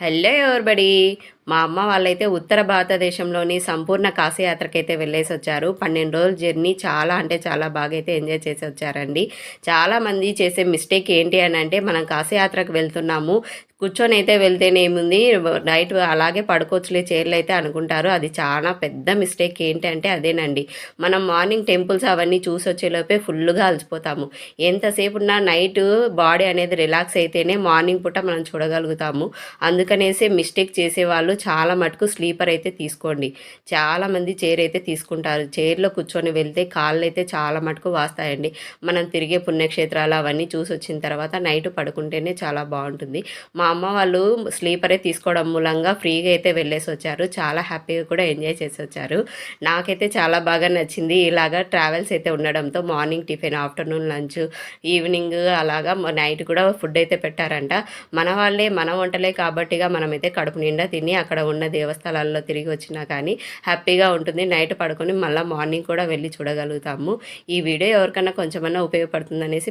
Hello everybody, మా అమ్మ వాళ్ళైతే ఉత్తర భారతదేశంలోని సంపూర్ణ కాశీయాత్రకైతే వెళ్ళేసి వచ్చారు పన్నెండు రోజుల జర్నీ చాలా అంటే చాలా బాగా అయితే ఎంజాయ్ చేసి వచ్చారండి చాలామంది చేసే మిస్టేక్ ఏంటి అని అంటే మనం కాశీయాత్రకు వెళ్తున్నాము. కూర్చొని అయితే వెళ్తేనేముంది నైట్ అలాగే పడుకోవచ్చులే చైర్లు అయితే అనుకుంటారు. అది చాలా పెద్ద మిస్టేక్ ఏంటంటే అదేనండి. మనం మార్నింగ్ టెంపుల్స్ అవన్నీ చూసి వచ్చేలోపే ఫుల్గా అలసిపోతాము. ఎంతసేపు ఉన్నా నైట్ బాడీ అనేది రిలాక్స్ అయితేనే మార్నింగ్ పూట మనం చూడగలుగుతాము. అందుకనేసి మిస్టేక్ చేసేవాళ్ళు చాలా మటుకు స్లీపర్ అయితే తీసుకోండి. చాలామంది చైర్ అయితే తీసుకుంటారు. చైర్లో కూర్చొని వెళ్తే కాళ్ళు అయితే చాలా మటుకు వాస్తాయండి. మనం తిరిగే పుణ్యక్షేత్రాలు అవన్నీ చూసి వచ్చిన తర్వాత నైట్ పడుకుంటేనే చాలా బాగుంటుంది. మా అమ్మ వాళ్ళు స్లీపరే తీసుకోవడం మూలంగా ఫ్రీగా అయితే వెళ్ళేసి వచ్చారు. చాలా హ్యాపీగా కూడా ఎంజాయ్ చేసి వచ్చారు. నాకైతే చాలా బాగా నచ్చింది. ఇలాగా ట్రావెల్స్ అయితే ఉండడంతో morning tiffin afternoon lunch evening అలాగా నైట్ కూడా ఫుడ్ అయితే పెట్టారంట. మన వాళ్ళే మన వంటలే కాబట్టిగా మనమైతే కడుపు నిండా తిని అక్కడ ఉన్న దేవస్థలాల్లో తిరిగి వచ్చినా కానీ హ్యాపీగా ఉంటుంది. నైట్ పడుకొని మళ్ళీ మార్నింగ్ కూడా వెళ్ళి చూడగలుగుతాము. ఈ వీడియో ఎవరికైనా కొంచెమన్నా ఉపయోగపడుతుందనేసి